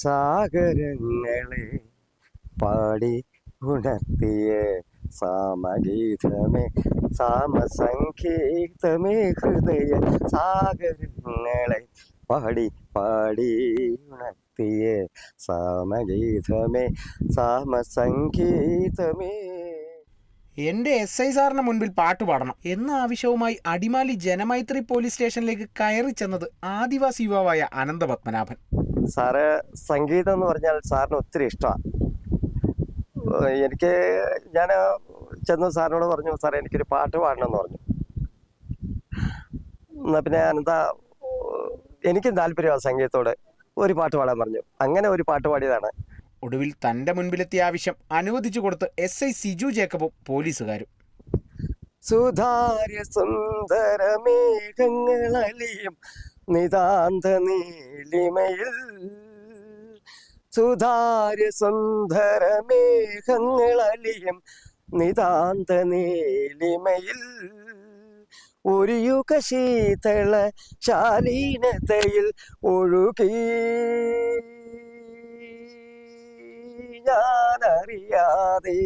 സാഗരങ്ങളെ പാടി ഉണർത്തിയ സാമഗീതമേ സാമസംഗീതമേ ഹൃദയ സാഗരങ്ങളെ പാടി പാടി ഉണർത്തിയ സാമഗീതമേ സാമസംഗീതമേ എന്റെ എസ് ഐ സാറിന് മുൻപിൽ പാട്ട് പാടണം. എന്ന ആവശ്യവുമായി അടിമാലി ജനമൈത്രി പോലീസ് സ്റ്റേഷനിലേക്ക് കയറി ചെന്നത് ആദിവാസി യുവാവായ അനന്തപത്മനാഭൻ. സാറ് സംഗീതം എന്ന് പറഞ്ഞാൽ സാറിന് ഒത്തിരി ഇഷ്ടമാണ് എനിക്ക് ഞാൻ ചെന്ന് സാറിനോട് പറഞ്ഞു സാറേ എനിക്കൊരു പാട്ട് പാടണമെന്ന് പറഞ്ഞു. എന്നാ പിന്നെ അനന്ത എനിക്കും താല്പര്യമാണ് സംഗീതത്തോട്. ഒരു പാട്ട് പാടാൻ പറഞ്ഞു. അങ്ങനെ ഒരു പാട്ട് പാടിയതാണ്. ഒടുവിൽ തന്റെ മുൻപിലെത്തിയ ആവശ്യം അനുവദിച്ചു കൊടുത്ത് എസ് ഐ സിജു ജേക്കബും പോലീസുകാരും. സുധാര്യ സുന്ദര മേഘങ്ങളലിയും നിതാന്ത നീളിമയിൽ സുധാര്യ സുന്ദര മേഘങ്ങളലിയും നിതാന്ത നീളിമയിൽ ഒരു യുഗ ശീതള ശാലീനതയിൽ ഒഴുകി. ഞാനറിയാതെ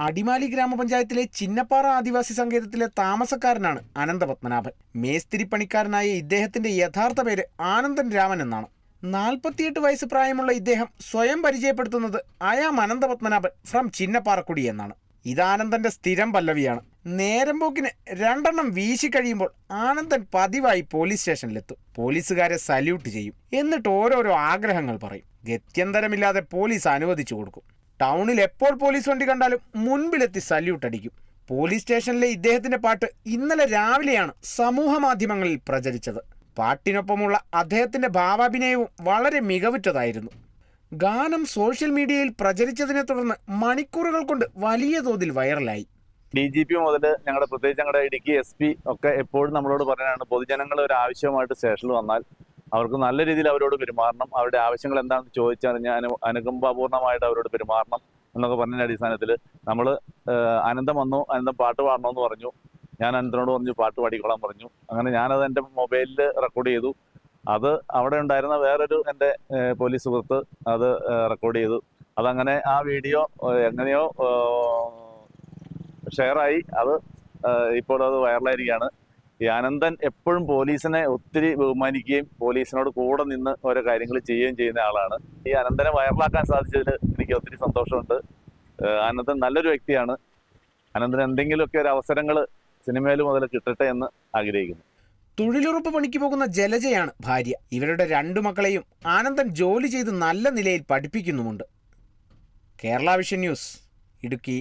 അടിമാലി ഗ്രാമപഞ്ചായത്തിലെ ചിന്നപ്പാറ ആദിവാസി സങ്കേതത്തിലെ താമസക്കാരനാണ് അനന്തപത്മനാഭൻ. മേസ്തിരി പണിക്കാരനായ ഇദ്ദേഹത്തിന്റെ യഥാർത്ഥ പേര് ആനന്ദൻ രാമൻ എന്നാണ്. നാൽപ്പത്തിയെട്ട് വയസ്സ് പ്രായമുള്ള ഇദ്ദേഹം സ്വയം പരിചയപ്പെടുത്തുന്നത് അയാം അനന്തപത്മനാഭൻ ഫ്രം ചിന്നപ്പാറക്കുടി എന്നാണ്. ഇത് ആനന്ദന്റെ സ്ഥിരം പല്ലവിയാണ്. നേരം പോക്കിന് രണ്ടെണ്ണം വീശി കഴിയുമ്പോൾ ആനന്ദൻ പതിവായി പോലീസ് സ്റ്റേഷനിലെത്തും. പോലീസുകാരെ സല്യൂട്ട് ചെയ്യും. എന്നിട്ട് ഓരോരോ ആഗ്രഹങ്ങൾ പറയും. ഗത്യന്തരമില്ലാതെ പോലീസ് അനുവദിച്ചു കൊടുക്കും. ടൗണിൽ എപ്പോൾ പോലീസ് വണ്ടി കണ്ടാലും മുൻപിലെത്തി സല്യൂട്ട് അടിക്കും. പോലീസ് സ്റ്റേഷനിലെ ഇദ്ദേഹത്തിന്റെ പാട്ട് ഇന്നലെ രാവിലെയാണ് സമൂഹ മാധ്യമങ്ങളിൽ പ്രചരിച്ചത്. പാട്ടിനൊപ്പമുള്ള അദ്ദേഹത്തിന്റെ ഭാവാഭിനയവും വളരെ മികവുറ്റതായിരുന്നു. ഗാനം സോഷ്യൽ മീഡിയയിൽ പ്രചരിച്ചതിനെ തുടർന്ന് മണിക്കൂറുകൾ കൊണ്ട് വലിയ തോതിൽ വൈറലായി. ഡി ജി പി മുതൽ ഞങ്ങളുടെ പ്രത്യേകിച്ച് ഞങ്ങളുടെ ഇടുക്കി എസ് പി ഒക്കെ എപ്പോഴും നമ്മളോട് പറയാനാണ് പൊതുജനങ്ങൾ ഒരു ആവശ്യമായിട്ട് സ്റ്റേഷനിൽ വന്നാൽ അവർക്ക് നല്ല രീതിയിൽ അവരോട് പെരുമാറണം. അവരുടെ ആവശ്യങ്ങൾ എന്താണെന്ന് ചോദിച്ചറിഞ്ഞ് അനു അനുകമ്പാപൂർണമായിട്ട് അവരോട് പെരുമാറണം എന്നൊക്കെ പറഞ്ഞതിന്റെ അടിസ്ഥാനത്തിൽ നമ്മൾ അനന്തം വന്നു അനന്തം പാട്ട് പാടണമെന്ന് പറഞ്ഞു. ഞാൻ അനന്തനോട് പറഞ്ഞു പാട്ട് പാടിക്കോളാൻ പറഞ്ഞു. അങ്ങനെ ഞാനത് എന്റെ മൊബൈലിൽ റെക്കോർഡ് ചെയ്തു. അത് അവിടെ ഉണ്ടായിരുന്ന വേറൊരു എന്റെ പോലീസ് സുഹൃത്ത് അത് റെക്കോർഡ് ചെയ്തു. അതങ്ങനെ ആ വീഡിയോ എങ്ങനെയോ ഷെയറായി. അത് ഇപ്പോൾ അത് വൈറലായിരിക്കുകയാണ്. ഈ അനന്തൻ എപ്പോഴും പോലീസിനെ ഒത്തിരി ബഹുമാനിക്കുകയും പോലീസിനോട് കൂടെ നിന്ന് ഓരോ കാര്യങ്ങൾ ചെയ്യുകയും ചെയ്യുന്ന ആളാണ്. ഈ അനന്തനെ വൈറലാക്കാൻ സാധിച്ചതിൽ എനിക്ക് ഒത്തിരി സന്തോഷമുണ്ട്. അനന്തൻ നല്ലൊരു വ്യക്തിയാണ്. അനന്തന് എന്തെങ്കിലുമൊക്കെ ഒരു അവസരങ്ങൾ സിനിമയിൽ മുതൽ കിട്ടട്ടെ എന്ന് ആഗ്രഹിക്കുന്നു. തൊഴിലുറപ്പ് പണിക്ക് പോകുന്ന ജലജയാണ് ഭാര്യ. ഇവരുടെ രണ്ടു മക്കളെയും ആനന്ദൻ ജോലി ചെയ്ത് നല്ല നിലയിൽ പഠിപ്പിക്കുന്നുമുണ്ട്. Kerala vision news Idukki.